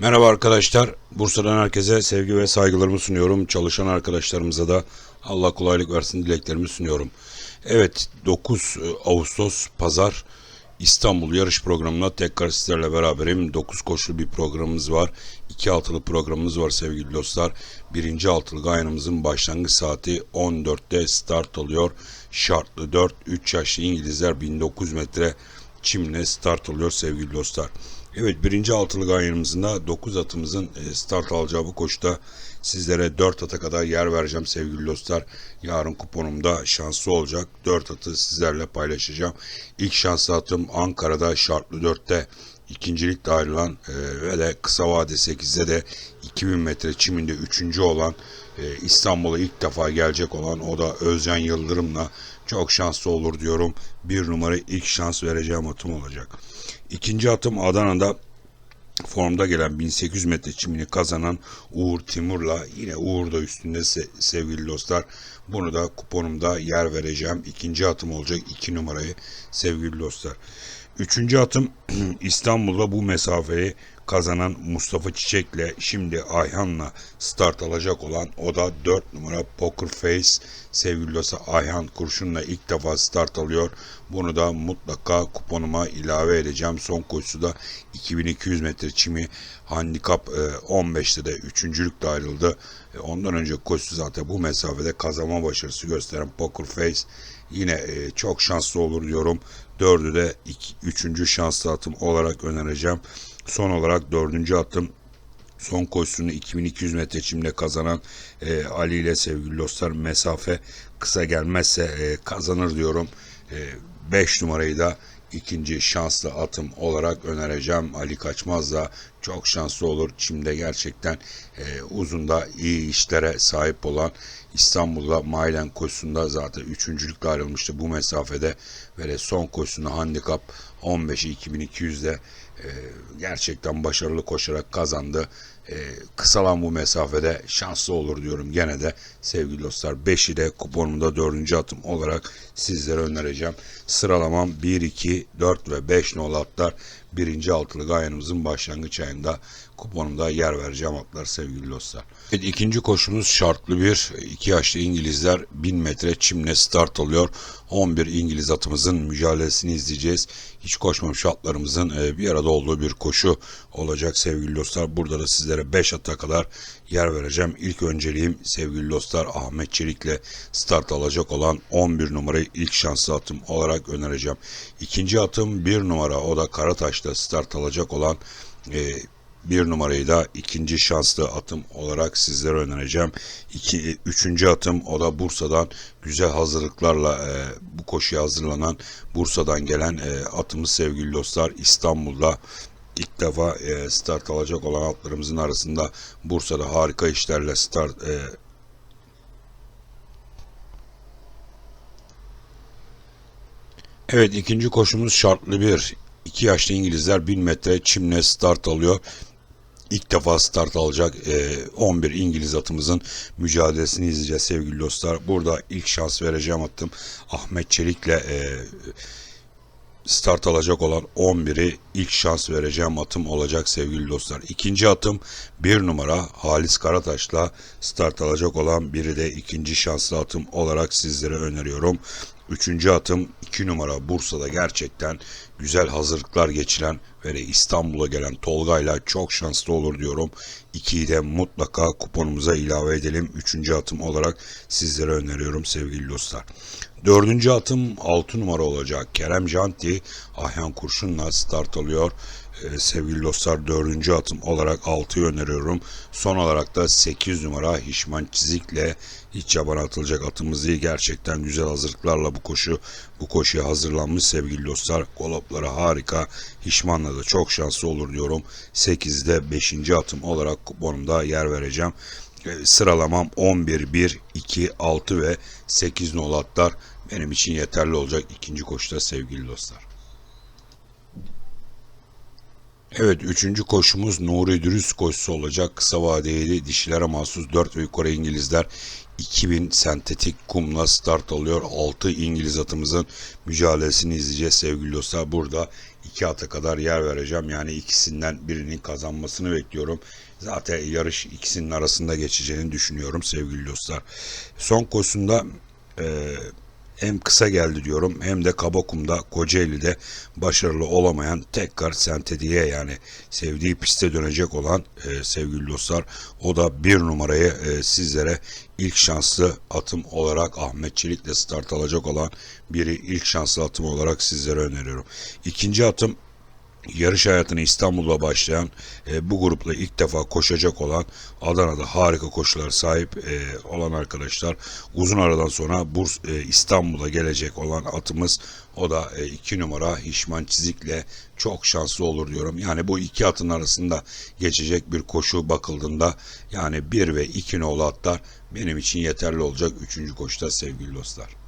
Merhaba arkadaşlar. Bursa'dan herkese sevgi ve saygılarımı sunuyorum. Çalışan arkadaşlarımıza da Allah kolaylık versin dileklerimi sunuyorum. Evet 9 Ağustos Pazar İstanbul yarış programına tekrar sizlerle beraberim. 9 koşulu bir programımız var. 2 altılı programımız var sevgili dostlar. Birinci altılı gayanımızın başlangıç saati 14'te start alıyor. Şartlı 4 3 yaşlı İngilizler 1900 metre çimle start alıyor sevgili dostlar. Evet birinci altılı ganyanımızın da 9 atımızın e, start alacağı bu koşuda sizlere 4 ata kadar yer vereceğim sevgili dostlar. Yarın kuponumda şanslı olacak. 4 atı sizlerle paylaşacağım. İlk şanslı atım Ankara'da şartlı 4'te ikincilikte ayrılan e, ve de kısa vade 8'de de 2000 metre çiminde 3. olan e, İstanbul'a ilk defa gelecek olan o da Özcan Yıldırım'la çok şanslı olur diyorum. Bir numara ilk şans vereceğim atım olacak. İkinci atım Adana'da formda gelen 1800 metre çimini kazanan Uğur Timur'la yine Uğur da üstünde se- sevgili dostlar. Bunu da kuponumda yer vereceğim. İkinci atım olacak iki numarayı sevgili dostlar. Üçüncü atım İstanbul'da bu mesafeyi kazanan Mustafa Çiçek'le şimdi Ayhan'la start alacak olan o da 4 numara Poker Face sevgili dostlar Ayhan Kurşun'la ilk defa start alıyor. Bunu da mutlaka kuponuma ilave edeceğim. Son koşusu da 2200 metre çimi handikap e, 15'te de üçüncülükle ayrıldı. E, Ondan önce koşusu zaten bu mesafede kazanma başarısı gösteren Poker Face yine e, çok şanslı olur diyorum. Dördü de iki, üçüncü şanslı atım olarak önereceğim. Son olarak dördüncü atım son koşusunu 2200 metre çimde kazanan e, Ali ile sevgili dostlar mesafe kısa gelmezse e, kazanır diyorum. 5 numarayı da ikinci şanslı atım olarak önereceğim. Ali Kaçmaz da çok şanslı olur. Çimde gerçekten e, uzun da iyi işlere sahip olan İstanbul'da Mailen koşusunda zaten üçüncülükle ayrılmıştı bu mesafede ve son koşusunu handikap 15'i 2200'de e, gerçekten başarılı koşarak kazandı. E, kısalan bu mesafede şanslı olur diyorum gene de sevgili dostlar. 5'i de kuponumda 4. atım olarak sizlere önereceğim. Sıralamam 1, 2, 4 ve 5 nolu atlar. Birinci altılı gayanımızın başlangıç ayında kuponumda yer vereceğim atlar sevgili dostlar. Evet, ikinci koşumuz şartlı bir. iki yaşlı İngilizler 1000 metre çimle start alıyor. 11 İngiliz atımızın mücadelesini izleyeceğiz. Hiç koşmamış atlarımızın e, bir arada olduğu bir koşu olacak sevgili dostlar. Burada da sizlere 5 ata kadar yer vereceğim. İlk önceliğim sevgili dostlar Ahmet Çelik'le start alacak olan 11 numarayı ilk şanslı atım olarak önereceğim. İkinci atım 1 numara o da Karataş'ta start alacak olan e, bir numarayı da ikinci şanslı atım olarak sizlere önereceğim. İki, üçüncü atım o da Bursa'dan güzel hazırlıklarla e, bu koşuya hazırlanan Bursa'dan gelen e, atımız sevgili dostlar İstanbul'da ilk defa e, start alacak olan atlarımızın arasında Bursa'da harika işlerle start e, Evet ikinci koşumuz şartlı bir. İki yaşlı İngilizler 1000 metre çimle start alıyor. İlk defa start alacak e, 11 İngiliz atımızın mücadelesini izleyeceğiz sevgili dostlar. Burada ilk şans vereceğim attım Ahmet Çelik'le e, start alacak olan 11'i ilk şans vereceğim atım olacak sevgili dostlar. İkinci atım bir numara Halis Karataş'la start alacak olan biri de ikinci şanslı atım olarak sizlere öneriyorum. Üçüncü atım 2 numara Bursa'da gerçekten güzel hazırlıklar geçiren ve İstanbul'a gelen Tolga'yla çok şanslı olur diyorum. 2'yi de mutlaka kuponumuza ilave edelim. Üçüncü atım olarak sizlere öneriyorum sevgili dostlar. Dördüncü atım 6 numara olacak. Kerem Janti Ahyan Kurşun'la start alıyor. Ee, sevgili dostlar dördüncü atım olarak 6'yı öneriyorum. Son olarak da 8 numara Hişman Çizik'le hiç yabana atılacak atımızı gerçekten güzel hazırlıklarla bu koşu bu koşuya hazırlanmış sevgili dostlar. Golopları harika. Hişman'la da çok şanslı olur diyorum. 8'de 5. atım olarak kuponumda yer vereceğim. E, sıralamam 11, 1, 2, 6 ve 8 nolu atlar benim için yeterli olacak ikinci koşuda sevgili dostlar. Evet üçüncü koşumuz Nuri Dürüst koşusu olacak. Kısa vadeli dişilere mahsus 4 ve yukarı İngilizler 2000 sentetik kumla start alıyor. 6 İngiliz atımızın mücadelesini izleyeceğiz sevgili dostlar. Burada iki ata kadar yer vereceğim. Yani ikisinden birinin kazanmasını bekliyorum. Zaten yarış ikisinin arasında geçeceğini düşünüyorum sevgili dostlar. Son koşusunda e, hem kısa geldi diyorum hem de Kabakum'da Kocaeli'de başarılı olamayan tekrar sentediye yani sevdiği piste dönecek olan e, sevgili dostlar o da bir numarayı e, sizlere ilk şanslı atım olarak Ahmet Çelik'le start alacak olan biri ilk şanslı atım olarak sizlere öneriyorum. İkinci atım yarış hayatını İstanbul'da başlayan e, bu grupla ilk defa koşacak olan Adana'da harika koşular sahip e, olan arkadaşlar uzun aradan sonra Burs e, İstanbul'a gelecek olan atımız o da 2 numara Hişman Çizik'le çok şanslı olur diyorum. Yani bu iki atın arasında geçecek bir koşu bakıldığında yani 1 ve 2 nolu atlar benim için yeterli olacak 3. koşuda sevgili dostlar.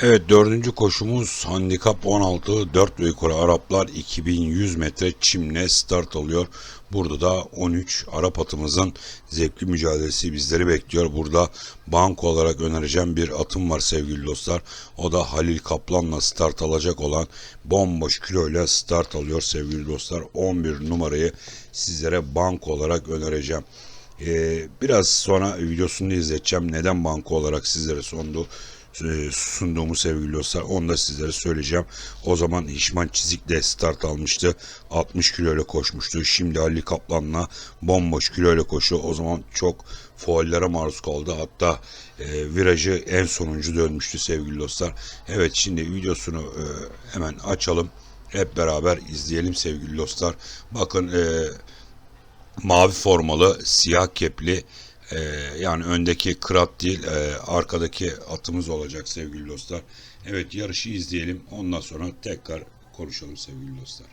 Evet dördüncü koşumuz handikap 16 4 ve yukarı Araplar 2100 metre çimle start alıyor. Burada da 13 Arap atımızın zevkli mücadelesi bizleri bekliyor. Burada banko olarak önereceğim bir atım var sevgili dostlar. O da Halil Kaplan'la start alacak olan bomboş kiloyla start alıyor sevgili dostlar. 11 numarayı sizlere banko olarak önereceğim. Ee, biraz sonra videosunu izleteceğim. Neden banko olarak sizlere sundu e, sunduğumu sevgili dostlar. Onu da sizlere söyleyeceğim. O zaman Hişman Çizik'le start almıştı. 60 kilo koşmuştu. Şimdi Ali Kaplan'la bomboş kilo koşuyor. O zaman çok faullere maruz kaldı. Hatta e, virajı en sonuncu dönmüştü sevgili dostlar. Evet şimdi videosunu e, hemen açalım. Hep beraber izleyelim sevgili dostlar. Bakın e, mavi formalı, siyah kepli ee, yani öndeki kırat değil e, arkadaki atımız olacak sevgili dostlar. Evet yarışı izleyelim ondan sonra tekrar konuşalım sevgili dostlar.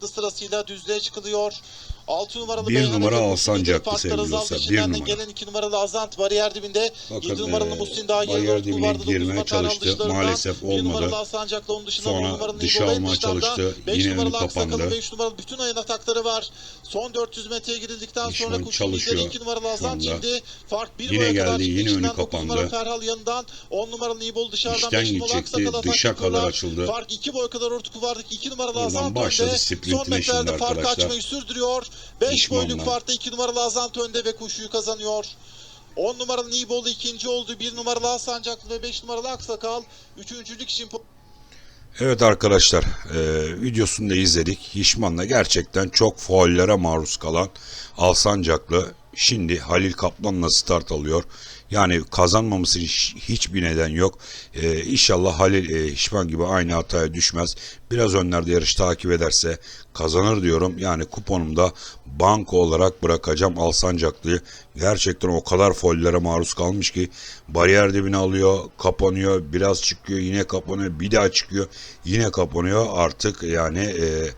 sırasıyla düzlüğe çıkılıyor. 6 numaralı Bir Beyhan numara Muhsin sevgili Azal bir numara. gelen 2 numaralı Azant bariyer dibinde. Bakın, 7 numaralı Muhsin daha bariyer dibine girmeye 9 metre çalıştı. Maalesef 1 olmadı. Sonra 10 numaralı dışa almaya çalıştı. 5 Yine önü kapandı. 5 numaralı bütün ayın atakları var. Son 400 metreye girildikten sonra kuşun lideri çalışıyor 2 numaralı Azant şimdi. Fark 1 Yine geldi, yine önü kapandı. Ferhal yanından 10 numaralı Nibolu dışarıdan İşten 5 numaralı gidecekti, dışa kadar açıldı. Fark 2 boy kadar orta kuvardaki 2 numaralı Azant önde. Son metrelerde farkı açmayı sürdürüyor. 5 Pişmanlar. boyluk farkta 2 numaralı Azant önde ve koşuyu kazanıyor. 10 numaralı Nibolu ikinci oldu. 1 numaralı Hasancaklı ve 5 numaralı Aksakal. Üçüncülük için Evet arkadaşlar e, videosunu da izledik. Hişman'la gerçekten çok faullere maruz kalan Alsancaklı şimdi Halil Kaplan'la start alıyor. Yani kazanmaması hiç, hiçbir neden yok. E, inşallah Halil e, Hişman gibi aynı hataya düşmez. Biraz önlerde yarış takip ederse kazanır diyorum. Yani kuponumda banko olarak bırakacağım Alsancaklı'yı. Gerçekten o kadar follere maruz kalmış ki bariyer dibine alıyor, kapanıyor, biraz çıkıyor, yine kapanıyor, bir daha çıkıyor, yine kapanıyor. Artık yani e,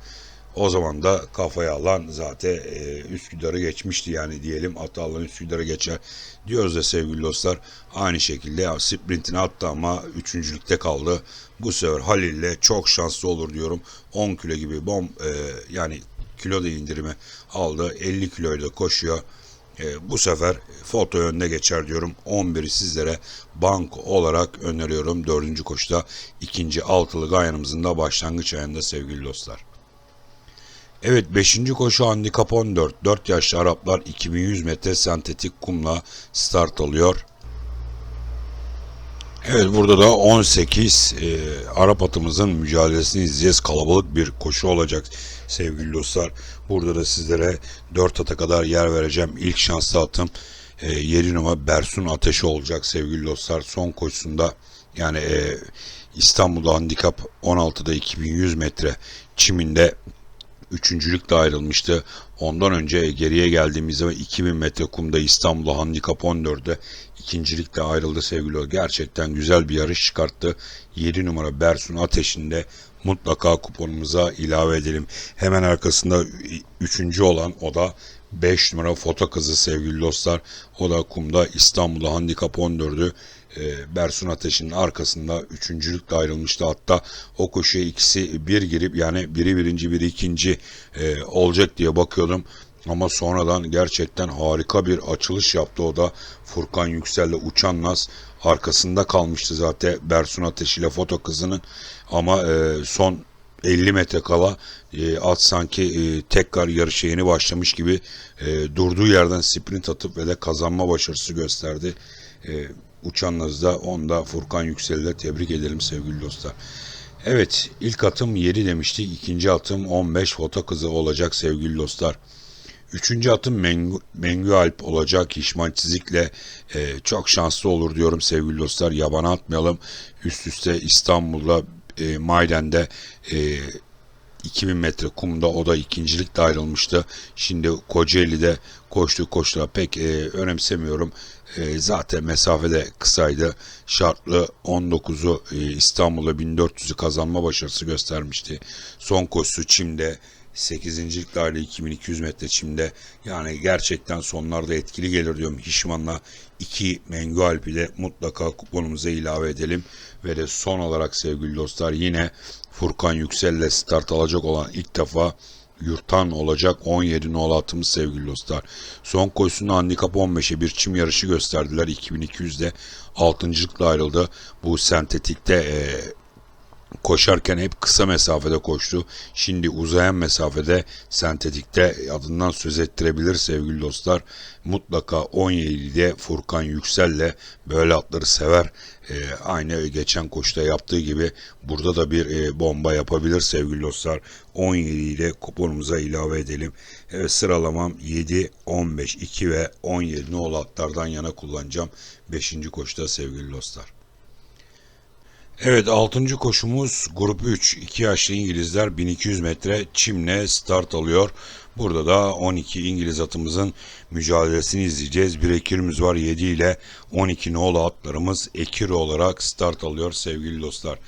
o zaman da kafaya alan zaten e, Üsküdar'ı geçmişti yani diyelim atı alan Üsküdar'ı geçer diyoruz da sevgili dostlar. Aynı şekilde ya, sprintini attı ama üçüncülükte kaldı. Bu sefer Halil'le çok şanslı olur diyorum. 10 kilo gibi bom e, yani kilo da indirimi aldı. 50 kiloyla koşuyor. E, bu sefer foto önüne geçer diyorum. 11'i sizlere bank olarak öneriyorum. Dördüncü koşuda ikinci altılı gayanımızın da başlangıç ayında sevgili dostlar. Evet 5. koşu handikap 14. 4 yaşlı Araplar 2100 metre sentetik kumla start alıyor. Evet burada da 18 e, Arap atımızın mücadelesini izleyeceğiz. Kalabalık bir koşu olacak sevgili dostlar. Burada da sizlere 4 ata kadar yer vereceğim. İlk şanslı atım e, 7 numara Bersun Ateşi olacak sevgili dostlar. Son koşusunda yani e, İstanbul'da handikap 16'da 2100 metre çiminde üçüncülükle ayrılmıştı. Ondan önce geriye geldiğimiz zaman 2000 metre kumda İstanbul'da handikap 14'de ikincilikle ayrıldı sevgili o. Gerçekten güzel bir yarış çıkarttı. 7 numara Bersun Ateş'inde mutlaka kuponumuza ilave edelim. Hemen arkasında üçüncü olan o da 5 numara foto kızı sevgili dostlar. O da kumda İstanbul'da handikap 14'ü e, Bersun Ateş'in arkasında üçüncülükle ayrılmıştı. Hatta o koşuya ikisi bir girip yani biri birinci biri ikinci e, olacak diye bakıyordum. Ama sonradan gerçekten harika bir açılış yaptı o da Furkan Yüksel'le Uçan Naz arkasında kalmıştı zaten Bersun Ateş ile foto kızının ama e, son 50 metre kala e, at sanki e, tekrar yarışa yeni başlamış gibi e, durduğu yerden sprint atıp ve de kazanma başarısı gösterdi. E, Uçan Naz'da onda Furkan Yüksel'le tebrik edelim sevgili dostlar. Evet ilk atım 7 demiştik. ikinci atım 15 foto kızı olacak sevgili dostlar. Üçüncü atım Mengu, Mengü Alp olacak. Hişman Çizik'le e, çok şanslı olur diyorum sevgili dostlar. Yabana atmayalım. Üst üste İstanbul'da e, Mayden'de e, 2000 metre kumda o da ikincilikle ayrılmıştı. Şimdi Kocaeli'de koştu koştu pek e, önemsemiyorum. E, zaten mesafede kısaydı. Şartlı 19'u e, İstanbul'da 1400'ü kazanma başarısı göstermişti. Son koşusu Çim'de 8. aile 2200 metre çimde yani gerçekten sonlarda etkili gelir diyorum. Hişman'la 2 Mengü Alp'i mutlaka kuponumuza ilave edelim. Ve de son olarak sevgili dostlar yine Furkan Yüksel'le start alacak olan ilk defa yurttan olacak 17 nolu atımız sevgili dostlar. Son koşusunda handikap 15'e bir çim yarışı gösterdiler. 2200'de 6.lıkla ayrıldı. Bu sentetikte e, koşarken hep kısa mesafede koştu. Şimdi uzayan mesafede sentetikte adından söz ettirebilir sevgili dostlar. Mutlaka 17'de Furkan Yüksel'le böyle atları sever. Ee, aynı geçen koşuda yaptığı gibi burada da bir e, bomba yapabilir sevgili dostlar. 17'yi de kuponumuza ilave edelim. Evet sıralamam 7, 15, 2 ve 17 nolu atlardan yana kullanacağım. 5. koşuda sevgili dostlar. Evet 6. koşumuz grup 3 2 yaşlı İngilizler 1200 metre çimle start alıyor. Burada da 12 İngiliz atımızın mücadelesini izleyeceğiz. Bir ekirimiz var 7 ile 12 nolu atlarımız ekir olarak start alıyor sevgili dostlar.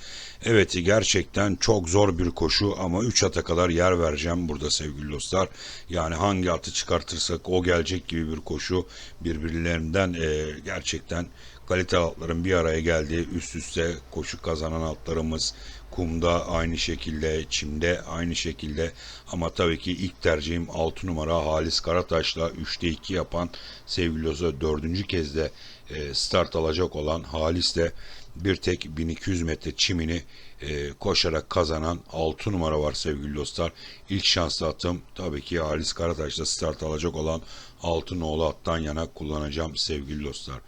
Evet gerçekten çok zor bir koşu ama 3 ata kadar yer vereceğim burada sevgili dostlar. Yani hangi atı çıkartırsak o gelecek gibi bir koşu birbirlerinden e, gerçekten kaliteli atların bir araya geldiği üst üste koşu kazanan atlarımız kumda aynı şekilde çimde aynı şekilde ama tabii ki ilk tercihim 6 numara Halis Karataş'la 3'te 2 yapan sevgili Oza 4. kez de e, start alacak olan Halis de bir tek 1200 metre çimini e, koşarak kazanan 6 numara var sevgili dostlar. İlk şanslı atım tabii ki Halis Karataş'la start alacak olan 6 nolu attan yana kullanacağım sevgili dostlar.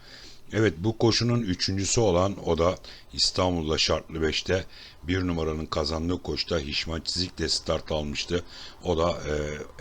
Evet bu koşunun üçüncüsü olan o da İstanbul'da şartlı 5'te bir numaranın kazandığı koşuda Hişman Çizik de start almıştı. O da e,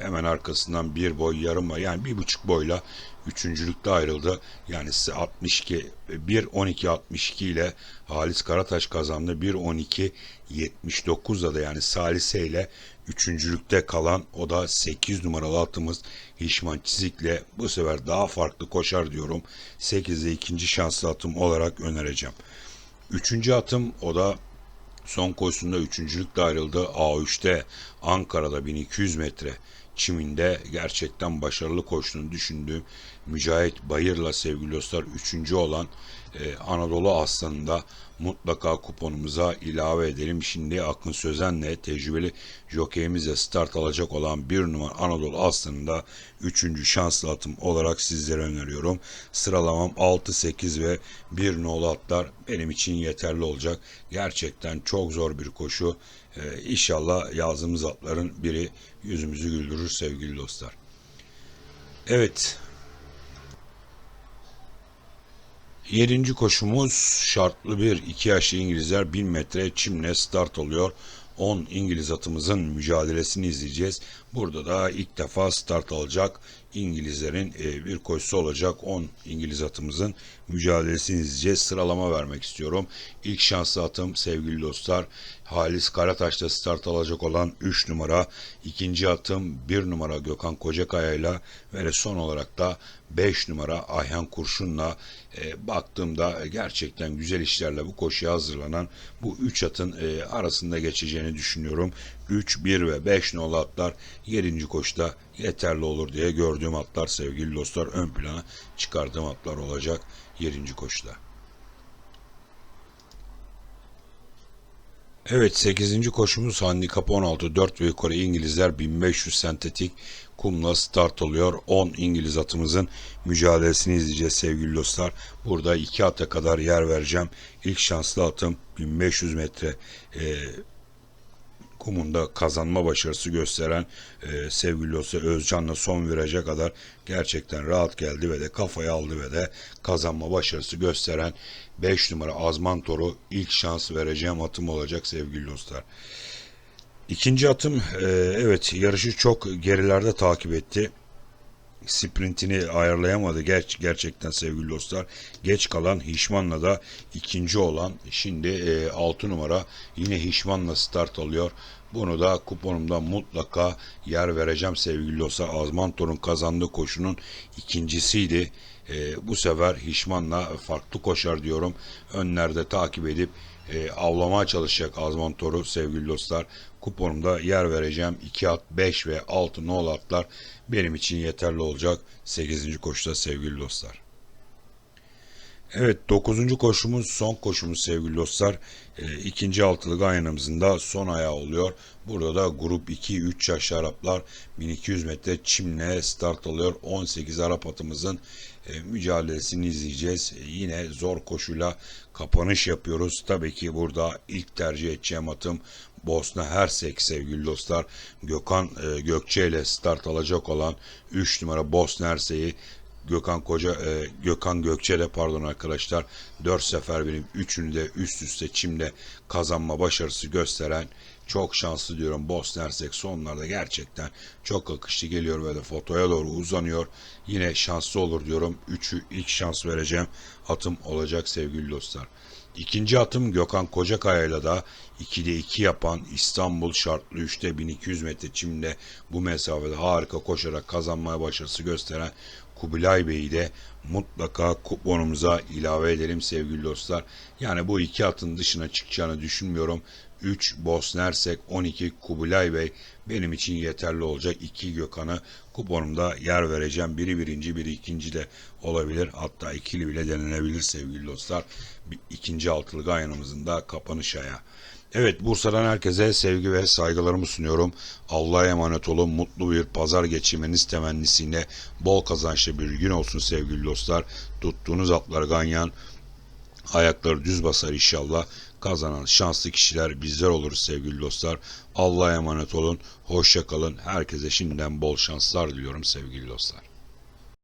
hemen arkasından bir boy yarım boy yani bir buçuk boyla üçüncülükte ayrıldı. Yani 62 1 12 62 ile Halis Karataş kazandı. 1 12 79'da da yani Salise ile üçüncülükte kalan o da 8 numaralı atımız Hişman Çizik'le bu sefer daha farklı koşar diyorum. 8'de ikinci şanslı atım olarak önereceğim. Üçüncü atım o da son koşusunda üçüncülükle ayrıldı. A3'te Ankara'da 1200 metre çiminde gerçekten başarılı koştuğunu düşündüğüm Mücahit Bayır'la sevgili dostlar üçüncü olan e, Anadolu Aslanı'nda mutlaka kuponumuza ilave edelim. Şimdi Akın Sözen'le tecrübeli jokeyimizle start alacak olan bir numara Anadolu Aslanı'nda üçüncü şanslı atım olarak sizlere öneriyorum. Sıralamam 6, 8 ve 1 nolu atlar benim için yeterli olacak. Gerçekten çok zor bir koşu. Ee, inşallah yazdığımız atların biri yüzümüzü güldürür sevgili dostlar. Evet. Yedinci koşumuz şartlı bir iki yaşlı İngilizler 1000 metre çimle start oluyor. 10 İngiliz atımızın mücadelesini izleyeceğiz. Burada da ilk defa start alacak İngilizlerin e, bir koşusu olacak. 10 İngiliz atımızın mücadelesini. Sıralama vermek istiyorum. İlk şanslı atım sevgili dostlar Halis Karataş'ta start alacak olan 3 numara. ikinci atım 1 numara Gökhan Kocakaya ile ve son olarak da 5 numara Ayhan Kurşun'la e, baktığımda gerçekten güzel işlerle bu koşuya hazırlanan bu 3 atın e, arasında geçeceğini düşünüyorum. 3, 1 ve 5 nolu atlar 7. koşuda yeterli olur diye gördüğüm atlar sevgili dostlar ön plana çıkardığım atlar olacak 7. koşuda. Evet 8. koşumuz handikap 16 4 ve yukarı İngilizler 1500 sentetik kumla start oluyor. 10 İngiliz atımızın mücadelesini izleyeceğiz sevgili dostlar. Burada 2 ata kadar yer vereceğim. İlk şanslı atım 1500 metre e, kumunda kazanma başarısı gösteren e, sevgili dostlar Özcan'la son viraja kadar gerçekten rahat geldi ve de kafaya aldı ve de kazanma başarısı gösteren 5 numara Azman Tor'u ilk şans vereceğim atım olacak sevgili dostlar. İkinci atım e, evet yarışı çok gerilerde takip etti sprintini ayarlayamadı ger gerçekten sevgili dostlar. Geç kalan Hişman'la da ikinci olan şimdi e, 6 numara yine Hişman'la start alıyor. Bunu da kuponumda mutlaka yer vereceğim sevgili dostlar. Azmantor'un kazandığı koşunun ikincisiydi. E, bu sefer Hişman'la farklı koşar diyorum. Önlerde takip edip e, avlamaya çalışacak Azmantor'u sevgili dostlar. Kuponumda yer vereceğim. 2 at, 5 ve 6 nol atlar benim için yeterli olacak 8. koşuda sevgili dostlar. Evet 9. koşumuz son koşumuz sevgili dostlar. E, ikinci altılı ganyanımızın da son ayağı oluyor. Burada da grup 2-3 yaşlı Araplar 1200 metre çimle start alıyor. 18 Arap atımızın e, mücadelesini izleyeceğiz. E, yine zor koşuyla kapanış yapıyoruz. Tabii ki burada ilk tercih edeceğim atım Bosna Hersek sevgili dostlar. Gökhan e, Gökçe ile start alacak olan 3 numara Bosna Hersek'i Gökhan Koca e, Gökhan Gökçe'yle pardon arkadaşlar 4 sefer benim 3'ünü de üst üste çimde kazanma başarısı gösteren çok şanslı diyorum Bosna Hersek sonlarda gerçekten çok akışlı geliyor ve de fotoya doğru uzanıyor. Yine şanslı olur diyorum. 3'ü ilk şans vereceğim atım olacak sevgili dostlar. İkinci atım Gökhan Kocakaya'yla da 2'de 2 yapan İstanbul şartlı 3'te 1200 metre çimde bu mesafede harika koşarak kazanmaya başarısı gösteren Kubilay Bey'i de mutlaka kuponumuza ilave edelim sevgili dostlar. Yani bu iki atın dışına çıkacağını düşünmüyorum. 3 Bosna Hersek 12 Kubilay Bey benim için yeterli olacak. 2 Gökhan'ı kuponumda yer vereceğim. Biri birinci biri ikinci de olabilir. Hatta ikili bile denenebilir sevgili dostlar. Bir, ikinci altılı gayanımızın da kapanış ayağı. Evet Bursa'dan herkese sevgi ve saygılarımı sunuyorum. Allah'a emanet olun. Mutlu bir pazar geçirmeniz temennisiyle bol kazançlı bir gün olsun sevgili dostlar. Tuttuğunuz atlar ganyan, ayakları düz basar inşallah. Kazanan şanslı kişiler bizler oluruz sevgili dostlar. Allah'a emanet olun. Hoşça kalın. Herkese şimdiden bol şanslar diliyorum sevgili dostlar.